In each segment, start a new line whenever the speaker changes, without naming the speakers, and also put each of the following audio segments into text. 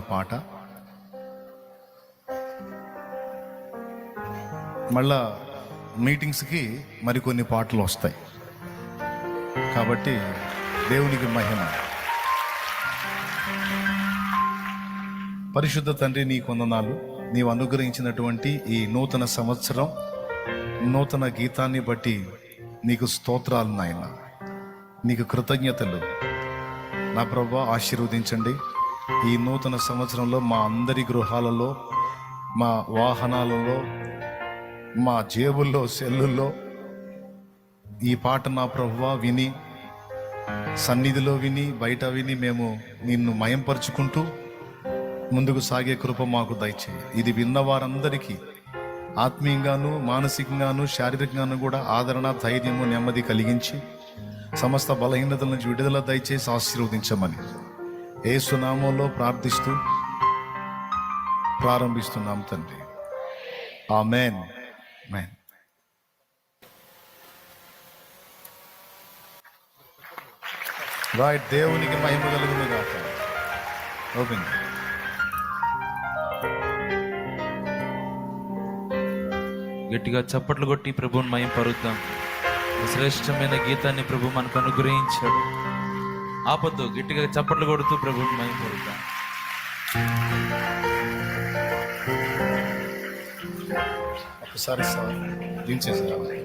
పాడిన పాట. మళ్ళా మీటింగ్స్కి మరికొన్ని పాటలు వస్తాయి. కాబట్టి దేవునికి మహిమ. పరిశుద్ధ తండ్రి నీ కొందనాలు నీవు అనుగ్రహించినటువంటి ఈ నూతన సంవత్సరం నూతన గీతాన్ని బట్టి నీకు స్తోత్రాలు నాయన. నీకు కృతజ్ఞతలు. నా ప్రభా ఆశీర్వదించండి. ఈ నూతన సంవత్సరంలో మా అందరి గృహాలలో మా వాహనాలలో మా జేబుల్లో సెల్లుల్లో ఈ పాట నా ప్రభువా విని సన్నిధిలో విని బయట విని మేము నిన్ను మయంపరుచుకుంటూ ముందుకు సాగే కృప మాకు దయచేయి. ఇది విన్న వారందరికీ ఆత్మీయంగాను మానసికంగాను శారీరకంగాను కూడా ఆదరణ ధైర్యము నెమ్మది కలిగించి సమస్త బలహీనతల నుంచి విడుదల దయచేసి ఆశీర్వదించమని. ఏ సునామంలో ప్రార్థిస్తూ ప్రారంభిస్తున్నాం తండ్రి. ఆమెన్. మేన్ రైట్ దేవునికి మహిమ కలుగును కాక ఓపెన్.
గట్టిగా చప్పట్లు కొట్టి ప్రభువుని మయం పరుద్దాం శ్రేష్టమైన గీతాన్ని ప్రభు మనకు అనుగ్రహించాడు. ఆపద్దు గట్టిగా చప్పట్లు కొడుతూ ప్రభువుని మయం పరుద్దాం
ఒకసారి సార్ దించేసి రావాలి.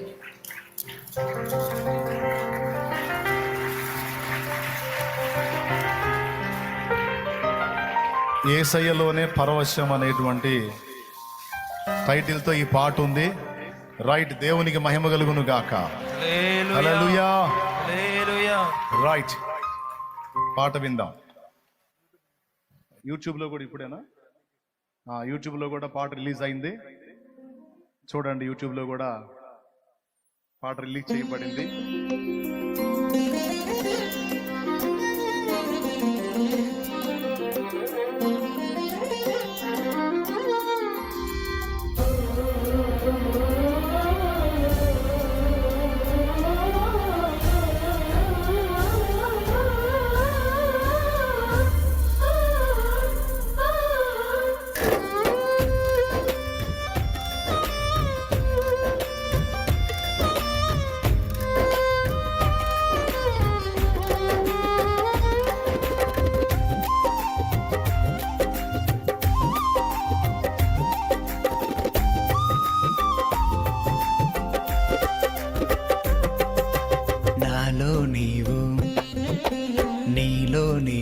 ఏసయ్యలోనే పరవశం అనేటువంటి టైటిల్తో ఈ పాట ఉంది. రైట్ దేవునికి మహిమ కలుగును గాక. రైట్ పాట విందాం. యూట్యూబ్లో కూడా ఇప్పుడేనా? యూట్యూబ్లో కూడా పాట రిలీజ్ అయింది. చూడండి యూట్యూబ్లో కూడా పాట రిలీజ్ చేయబడింది.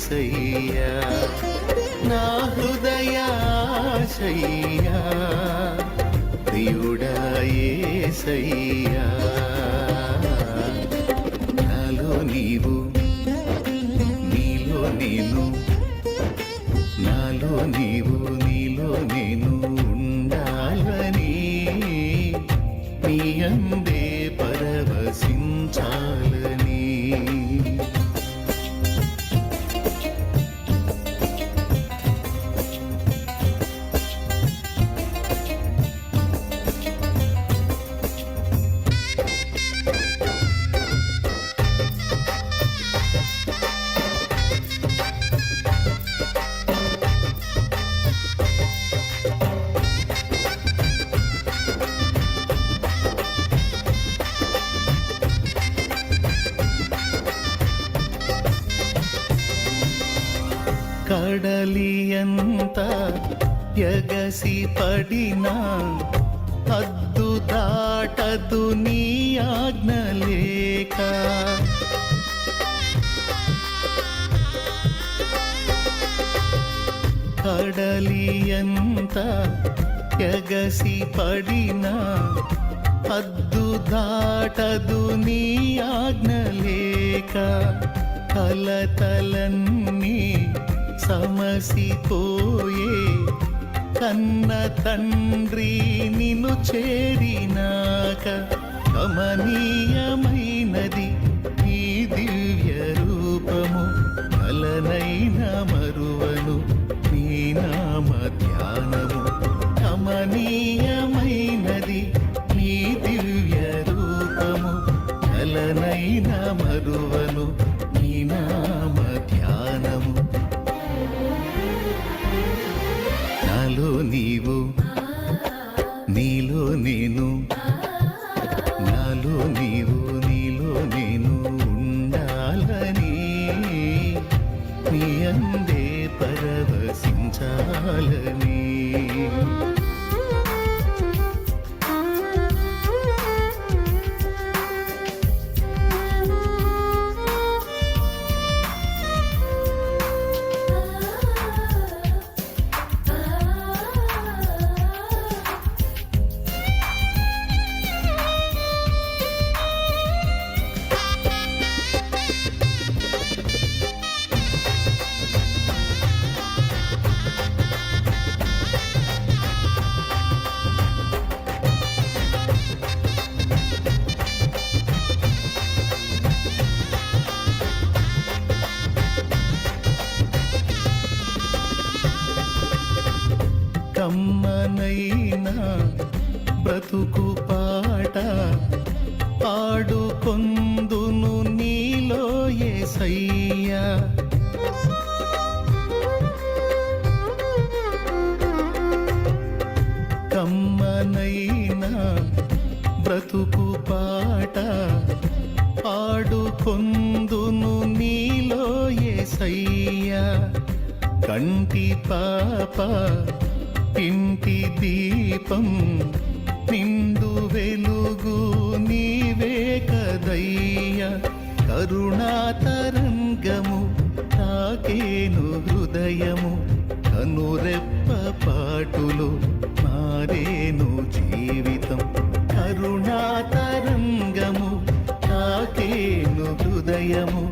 ప్రియుడాయేసయ్యా నా హృదయాశయ్యా. ప్రియుడాయేసయ్యా నాలో ఎగసి పడినా అద్దు దాటదు నీ ఆజ్ఞ లేక. కడలి ఎంత ఎగసి పడినా అద్దు దాటదు నీ ఆజ్ఞ లేక. కలతలన్నీ సమసిపోయే కన్న తండ్రి నిన్ను చేరినాక కమనీయమైనది నీ దివ్య రూపము కలనైన నన్ను నీలో ఏసయ్యా. కంటి పాప ఇంటి దీపం నిండు వెలుగు నీవే కదయ్యా. కరుణాతరంగము తాకేను హృదయము. కనురెప్ప పాటులు మారేను జీవితం. కరుణాతరంగము తాకేను హృదయము.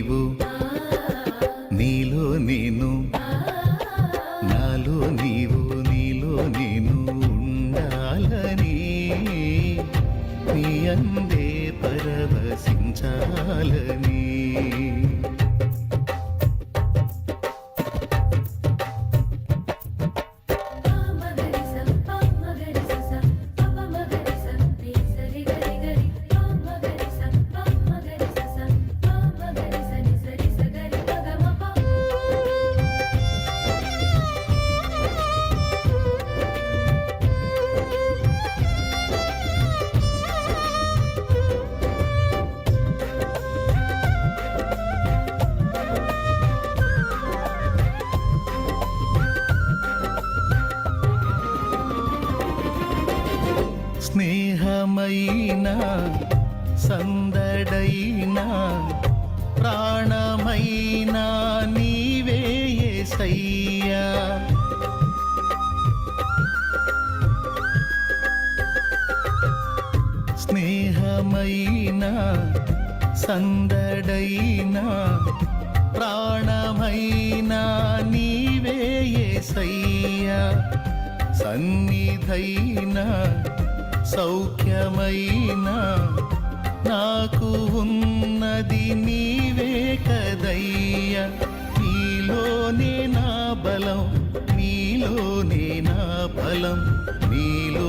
నీవు సందడైన ప్రాణమైనా నీవే యేసయ్యా సన్నిధైన సౌఖ్యమైన నాకు ఉన్నది నీవే కదయ్యా. నీలోనే నా బలం నీలోనే నా బలం నీలో